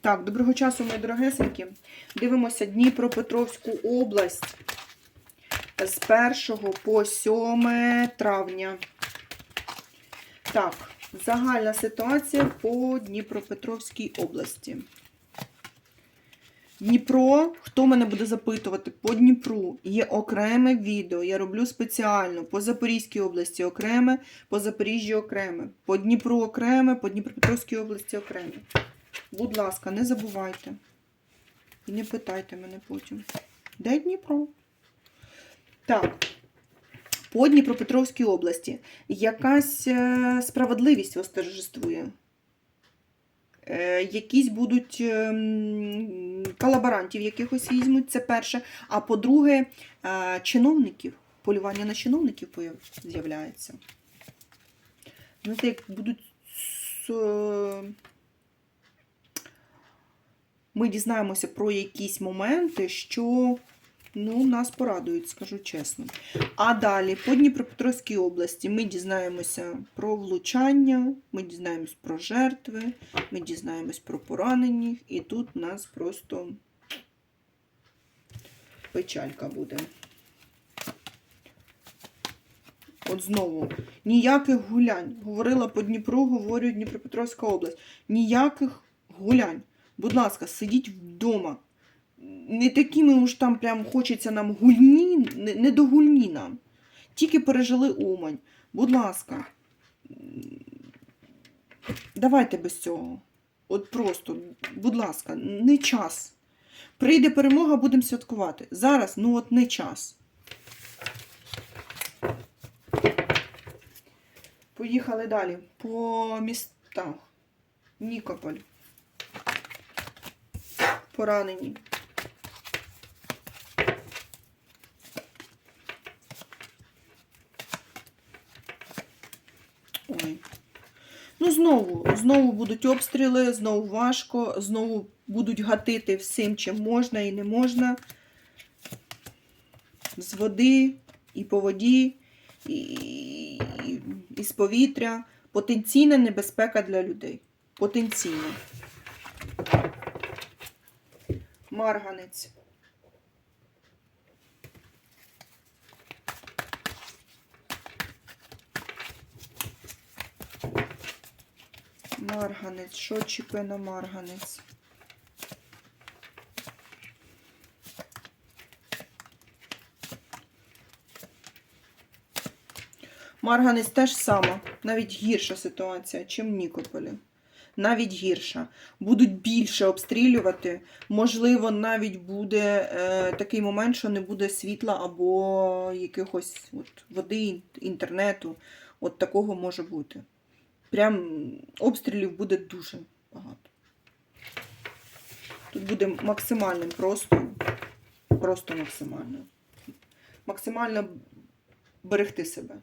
Так, доброго часу, мої дорогесенькі. Дивимося Дніпропетровську область з 1 по 7 травня. Так, загальна ситуація по Дніпропетровській області. Дніпро, хто мене буде запитувати, по Дніпру є окреме відео. Я роблю спеціально по Запорізькій області окреме, по Запоріжжі окреме, по Дніпру окреме, по Дніпропетровській області окреме. Будь ласка, не забувайте. І не питайте мене потім. Де Дніпро? Так. По Дніпропетровській області якась е, справедливість восторжествує. Е, якісь будуть ем, колаборантів якихось візьмуть, це перше. А по-друге, е, чиновників, полювання на чиновників з'являється. Знаєте, як будуть ми дізнаємося про якісь моменти, що ну, нас порадують, скажу чесно. А далі по Дніпропетровській області ми дізнаємося про влучання, ми дізнаємось про жертви, ми дізнаємось про поранених, і тут нас просто печалька буде. От знову, ніяких гулянь. Говорила по Дніпру, говорю Дніпропетровська область. Ніяких гулянь. Будь ласка, сидіть вдома. Не такими уж там прям хочеться нам гульні, не, не до гульні нам. Тільки пережили Умань. Будь ласка, давайте без цього. От просто, будь ласка, не час. Прийде перемога, будемо святкувати. Зараз, ну от не час. Поїхали далі. По містах. Нікополь. Поранені. Ой. Ну, знову, знову будуть обстріли, знову важко, знову будуть гатити всім, чим можна і не можна. З води, і по воді, і, і, з повітря. Потенційна небезпека для людей. Потенційна. Марганець. Марганець. Що чіпе на марганець? Марганець теж сама, навіть гірша ситуація, чим Нікополі. Навіть гірша. Будуть більше обстрілювати. Можливо, навіть буде е, такий момент, що не буде світла або якихось от, води, інтернету. От такого може бути. Прям обстрілів буде дуже багато. Тут буде максимальним просто. Просто максимально. Максимально берегти себе.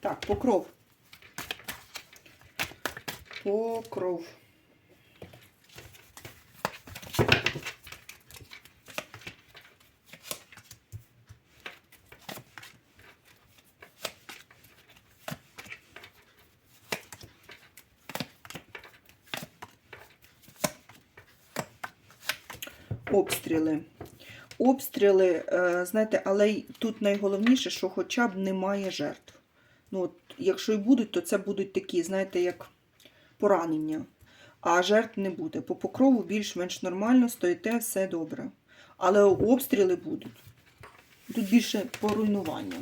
Так, покров. Покров. Обстріли. Обстріли, е, знаєте, але тут найголовніше, що хоча б немає жертв. Ну, от, якщо і будуть, то це будуть такі, знаєте, як поранення. А жертв не буде. По покрову більш-менш нормально, стоїте, все добре. Але обстріли будуть. Тут більше поруйнування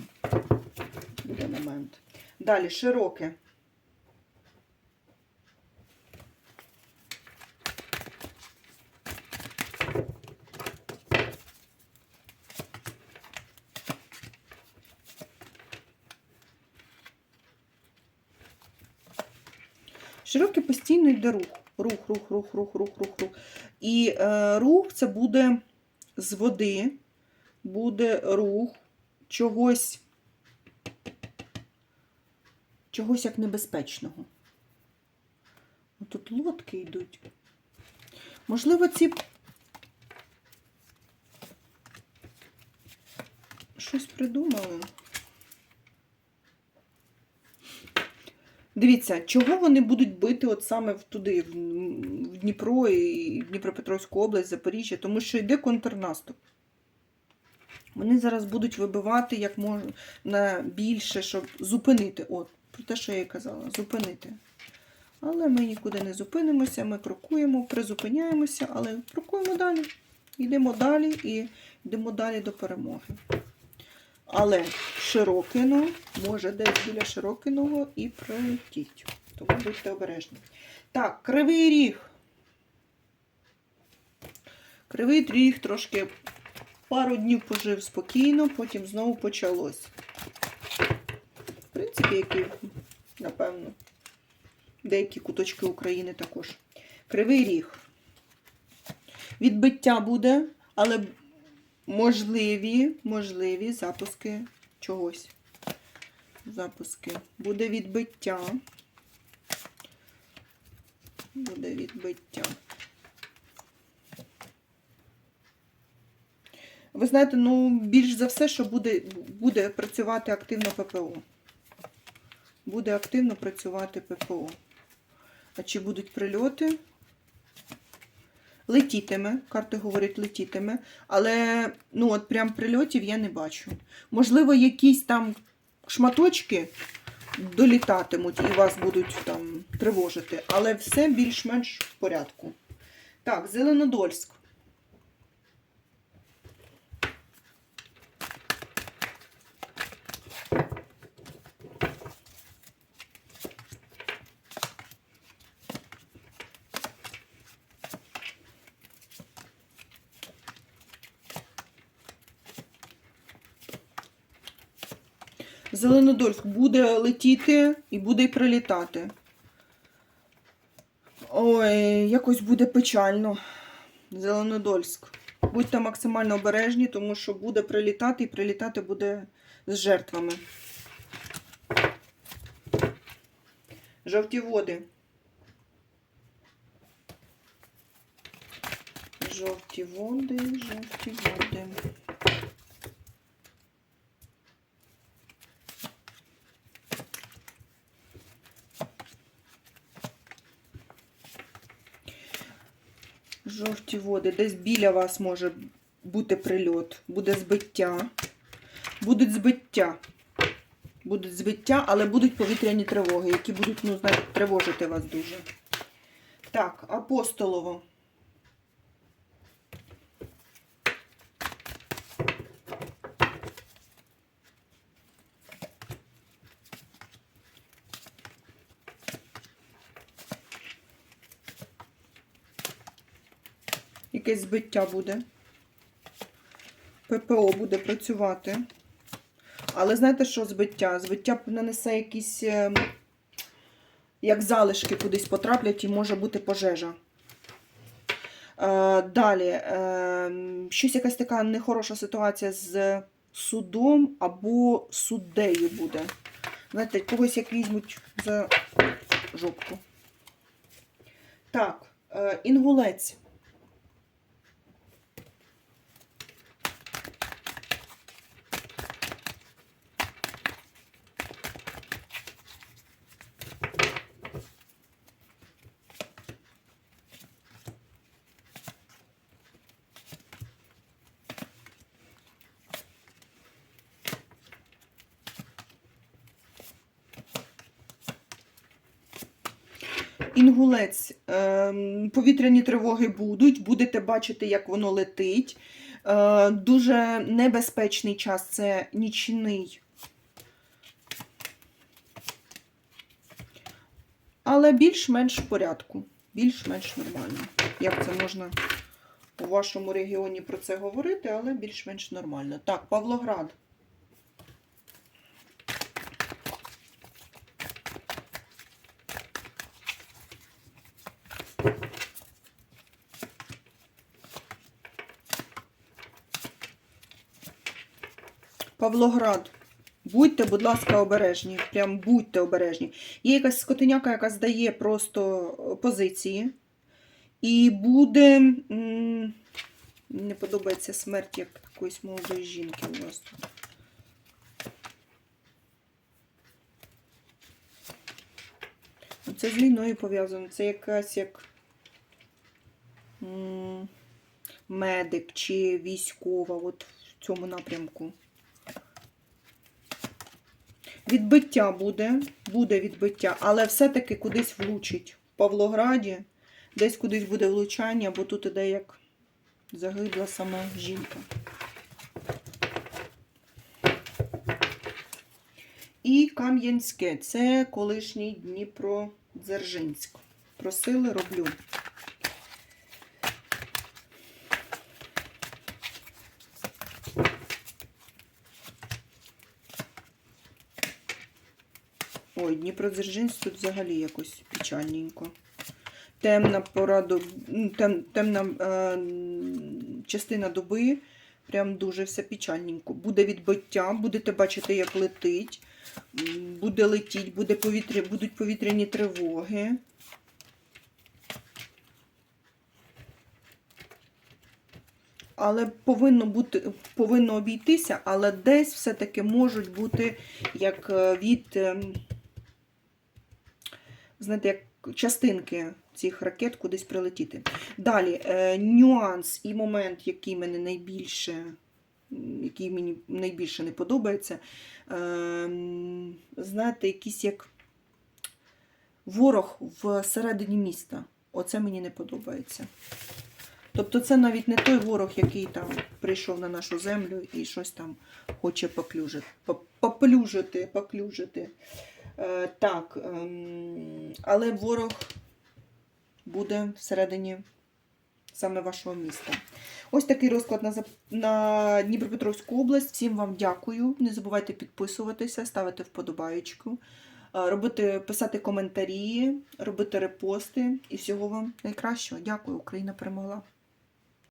буде момент. Далі широке. Широкий постійно йде рух. Рух, рух, рух, рух, рух, рух, рух. І е, рух це буде з води, буде рух чогось, чогось як небезпечного. Тут лодки йдуть. Можливо, ці щось придумали. Дивіться, чого вони будуть бити от саме в туди, в, в Дніпро і Дніпропетровську область, Запоріжжя, тому що йде контрнаступ. Вони зараз будуть вибивати як можна більше, щоб зупинити. От, про те, що я і казала, зупинити. Але ми нікуди не зупинимося, ми крокуємо, призупиняємося, але крокуємо далі. Йдемо далі і йдемо далі до перемоги. Але Широкино може десь біля Широкиного і пролетіть. Тому будьте обережні. Так, кривий ріг. Кривий ріг трошки пару днів пожив спокійно, потім знову почалось. В принципі, які, напевно, деякі куточки України також. Кривий ріг. Відбиття буде, але можливі, можливі запуски чогось. Запуски. Буде відбиття. Буде відбиття. Ви знаєте, ну, більш за все, що буде, буде працювати активно ППО. Буде активно працювати ППО. А чи будуть прильоти? Летітиме, карти говорять, летітиме, але ну от прям прильотів я не бачу. Можливо, якісь там шматочки долітатимуть і вас будуть там тривожити, але все більш-менш в порядку. Так, Зеленодольськ. Зеленодольськ буде летіти і буде й прилітати. Ой, якось буде печально. Зеленодольськ. Будьте максимально обережні, тому що буде прилітати і прилітати буде з жертвами. Жовті води. Жовті води, жовті води. Жовті води. Десь біля вас може бути прильот, буде збиття. Будуть збиття. Будуть збиття, але будуть повітряні тривоги, які будуть, ну, знаєте, тривожити вас дуже. Так, апостолово. Якесь збиття буде. ППО буде працювати. Але знаєте, що збиття? Збиття нанесе якісь, е, як залишки кудись потраплять, і може бути пожежа. Е, Далі, е, щось якась така нехороша ситуація з судом або суддею буде. Знаєте, когось як візьмуть за жопку. Так, е, інгулець. Інгулець, ем, повітряні тривоги будуть, будете бачити, як воно летить. Е, Дуже небезпечний час це нічний. Але більш-менш в порядку. Більш-менш нормально. Як це можна у вашому регіоні про це говорити, але більш-менш нормально. Так, Павлоград. Павлоград. Будьте, будь ласка, обережні. Прям будьте обережні. Є якась скотиняка, яка здає просто е, позиції. І буде. м, Не подобається смерть як якоїсь молодої жінки у вас тут. це з війною пов'язано. Це якась як медик чи військова, от в цьому напрямку. Відбиття буде, буде відбиття, але все-таки кудись влучить. В Павлограді десь кудись буде влучання, бо тут іде як загибла сама жінка. І Кам'янське це колишній Дніпро-Дзержинськ. Просили, роблю. Ой, Дніпродзержинськ тут взагалі якось печальненько. Темна пора доб... тем... темна е... частина доби. Прям дуже все печальненько. Буде відбиття, будете бачити, як летить. Буде летіть, буде повітря... будуть повітряні тривоги. Але повинно бути, повинно обійтися, але десь все-таки можуть бути як е, від, ем, знаєте, як частинки цих ракет кудись прилетіти. Далі, е, нюанс і момент, який мене найбільше, який мені найбільше не подобається, ем, знаєте, якийсь як ворог всередині міста. Оце мені не подобається. Тобто це навіть не той ворог, який там прийшов на нашу землю і щось там хоче поклюжити. Поплюжити, поклюжити. Е, так, ем, але ворог буде всередині саме вашого міста. Ось такий розклад на, на Дніпропетровську область. Всім вам дякую. Не забувайте підписуватися, ставити вподобаєчку, е, робити, писати коментарі, робити репости. І всього вам найкращого. Дякую, Україна перемогла.